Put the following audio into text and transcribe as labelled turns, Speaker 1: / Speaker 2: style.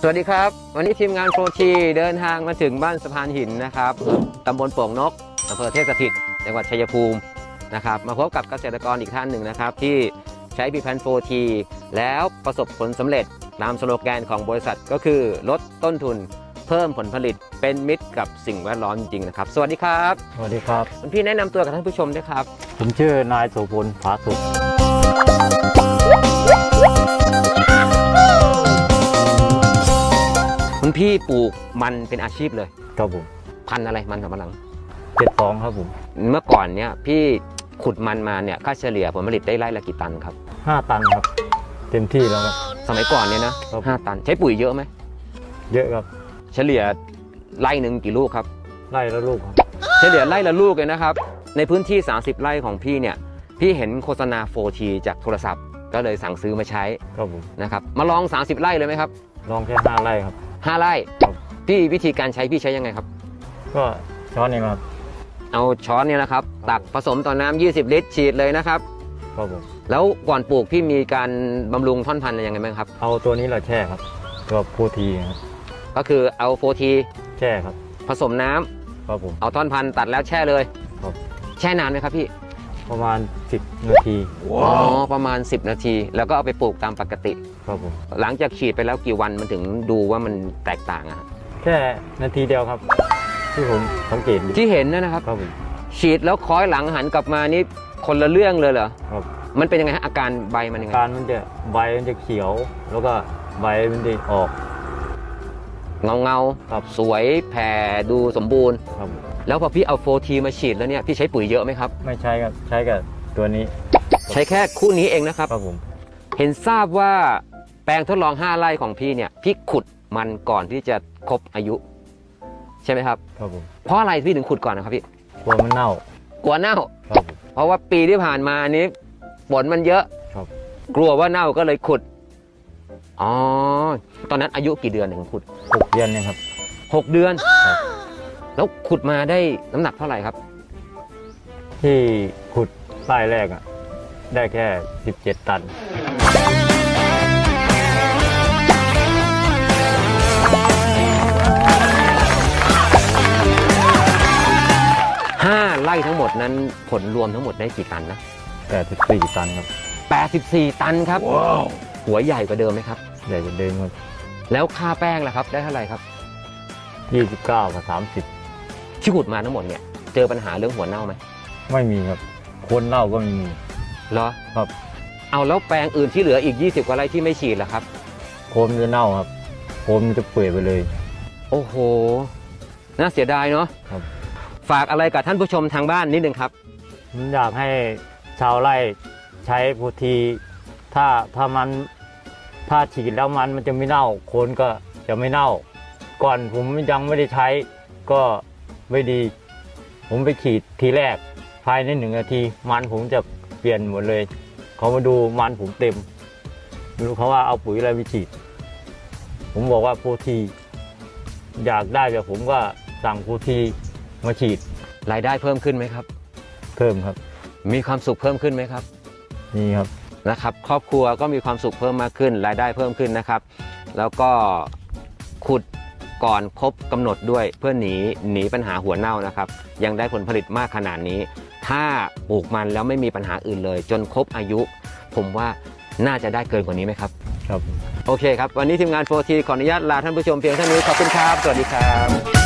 Speaker 1: สวัสดีครับ วันนี้ทีมงานโปรทีเดินทางมาถึงบ้านสะพานหินนะครับตำบลโป่งนกอำเภอเทพสถิตจังหวัดชัยภูมินะครับมาพบกับเกษตรกรอีกท่านหนึ่งนะครับ ที่ใช้พีพันโฟทีแล้วประสบผลสำเร็จตามสโลแกนของบริษัทก็คือลดต้นทุนเพิ่มผลผลิตเป็นมิตรกับสิ่งแวดล้อมจริงๆนะครับ สวัสดีครับ
Speaker 2: สวัสดีครับ
Speaker 1: คุณพี่แนะนำตัวกับท่านผู้ชมด้วยครับ
Speaker 2: ผมชื่อนายโสพลผาสุข
Speaker 1: พี่ปลูกมันเป็นอาชีพเลย
Speaker 2: ครับผม
Speaker 1: พันธุ์อะไรมันสำปะหลัง
Speaker 2: เจ็ดสองครับผม
Speaker 1: เมื่อก่อนเนี่ยพี่ขุดมันมาเนี่ยค่าเฉลี่ยผลผลิตได้ไร่ละกี่ตันครับ
Speaker 2: ห้าตันครับ เต็มที่แล้วครับ
Speaker 1: สมัยก่อนเนี่ยนะครับ ห้าตันใช้ปุ๋ยเยอะไหม
Speaker 2: เยอะครับ
Speaker 1: เฉลี่ยไร่หนึ่งกี่ลูกครับ
Speaker 2: ไล่แล้วลูกครับ
Speaker 1: เฉลี่ยไร่ละลูกเลยนะครับ ในพื้นที่ 30 ไร่ของพี่เนี่ย พี่เห็นโฆษณา 4T จากโทรศัพท์ ก็เลยสั่งซื้อมาใช้
Speaker 2: ครับผม
Speaker 1: นะครับ มาลอง 30 ไร่เลยไหมครับ
Speaker 2: ลองแค่ห้าไร่ครับ
Speaker 1: 5ไร่
Speaker 2: ครับ
Speaker 1: พี่วิธีการใช้พี่ใช้ยังไงครับ
Speaker 2: ก็ช้อนเองครับ
Speaker 1: เอาช้อนเนี่ยนะครับ ตักผสมต่อน้ำ20 ลิตรฉีดเลยนะครับ
Speaker 2: ครับผม
Speaker 1: แล้วก่อนปลูกพี่มีการบำรุงท่อนพันธุ์อะไรยังไงบ้างครับ
Speaker 2: เอาตัวนี้เราแช่ครับ ตัวพูทีครับ
Speaker 1: ก็คือเอา 4T
Speaker 2: แช่ครับ
Speaker 1: ผสมน้ำ
Speaker 2: ครับผม
Speaker 1: เอาท่อนพันธุ์ตัดแล้วแช่เลย
Speaker 2: ครับ
Speaker 1: แช่นานไหมครับพี่
Speaker 2: ประมาณ 10 นาที
Speaker 1: อ๋อประมาณ 10 นาที แล้วก็เอาไปปลูกตามปกติ
Speaker 2: ครับผม
Speaker 1: หลังจากฉีดไปแล้วกี่วันมันถึงดูว่ามันแตกต่างอะฮะ
Speaker 2: แค่นาทีเดียวครับที่ผมสังเกตดู
Speaker 1: ที่เห็นเนยนะครับ
Speaker 2: ครับผม
Speaker 1: ฉีดแล้วคล้อยหลังหันกลับมานี่คนละเรื่องเลยเหรอ
Speaker 2: ครับ
Speaker 1: มันเป็นยังไงฮะอาการใบมันยังไง
Speaker 2: การมันจะใบมันจะเขียว แล้วก็ใบมันจะออก
Speaker 1: เงาเงา
Speaker 2: ครับ
Speaker 1: สวยแผ่ดูสมบูรณ์
Speaker 2: ครับผม
Speaker 1: แล้วพอพี่เอาโฟทีมาฉีดแล้วเนี่ยพี่ใช้ปุ๋ยเยอะไหมครับ
Speaker 2: ไม่ใช้ครับใช้กับตัวนี้
Speaker 1: ใช้แค่คู่นี้เองนะครับ
Speaker 2: ครับผม
Speaker 1: เห็นทราบว่าแปลงทดลอง 5 ไร่ของพี่เนี่ยพี่ขุดมันก่อนที่จะครบอายุ ใช่ไหมครับ
Speaker 2: ครับผม
Speaker 1: เพราะอะไรพี่ถึงขุดก่อนนะครับพี่
Speaker 2: กลัวมันเน่า
Speaker 1: กลัวเน่า
Speaker 2: ครับผม
Speaker 1: เพราะว่าปีที่ผ่านมานี้ฝนมันเยอะ
Speaker 2: ครับ
Speaker 1: กลัวว่าเน่าก็เลยขุด อ๋อ ตอนนั้นอายุกี่เดือนถึงขุด
Speaker 2: หกเดือนเนี่ยครับ
Speaker 1: 6เดือน
Speaker 2: ครับ
Speaker 1: แล้วขุดมาได้น้ำหนักเท่าไหร่ครับ
Speaker 2: ที่ขุดป้ายแรกอะ ได้แค่ 17 ตัน
Speaker 1: 5ไร่ทั้งหมดนั้นผลรวมทั้งหมดได้กี่ตันนะ
Speaker 2: 84ตันครับ
Speaker 1: 84 ตันครับ หัวใหญ่กว่าเดิมไหมครับ
Speaker 2: ใหญ่กว่าเดิมครั
Speaker 1: แล้วค่าแป้งล่ะครับ ได้เท่าไหร่ครับ
Speaker 2: บ29กับ
Speaker 1: ที่ขุดมาทั้งหมดเนี่ยเจอปัญหาเรื่องหัวเน่าไหม
Speaker 2: 30ไม่มีครับ คนเน่าก็ไม่มี
Speaker 1: เหรอ
Speaker 2: ครับ
Speaker 1: เอาแล้วแปลงอื่นที่เหลืออีก 20 กว่าไร่ที่ไม่ฉีดล่ะครับ
Speaker 2: โคนมันจะเน่าครับ โคนมันจะเปื่อยไปเลย
Speaker 1: โอ้โห น่าเสียดายเนาะ
Speaker 2: ครับ
Speaker 1: ฝากอะไรกับท่านผู้ชมทางบ้านนิดนึงครับ
Speaker 2: ผมอยากให้ชาวไร่ใช้พูทีถ้าถ้ามัน ถ้าฉีดแล้วมันมันจะไม่เน่าโคนก็จะไม่เน่า ก่อนผมยังไม่ได้ใช้ก็ไม่ดี ผมไปฉีดทีแรก ภายในหนึ่งนาที มันผมจะเปลี่ยนหมดเลย เขามาดูมันผมเต็มไม่รู้เขาว่าเอาปุ๋ยอะไรไปฉีด ผมบอกว่าโพที อยากได้แบบผมก็สั่งโพทีมาฉีด
Speaker 1: รายได้เพิ่มขึ้นไหมครับ
Speaker 2: เพิ่มครับ
Speaker 1: มีความสุขเพิ่มขึ้นไหมครับ
Speaker 2: นี่ครับ
Speaker 1: นะครับ ครอบครัวก็มีความสุขเพิ่มมากขึ้น รายได้เพิ่มขึ้นนะครับ แล้วก็ขุดก่อนครบกำหนดด้วยเพื่อหนีหนีปัญหาหัวเน่านะครับ ยังได้ผลผลิตมากขนาดนี้ ถ้าปลูกมันแล้วไม่มีปัญหาอื่นเลย จนครบอายุ ผมว่าน่าจะได้เกินกว่านี้ไหมครับ
Speaker 2: ครับ
Speaker 1: โอเคครับ วันนี้ทีมงานโฟทีขออนุญาตลาท่านผู้ชมเพียงเท่านี้ขอบคุณครับ สวัสดีครับ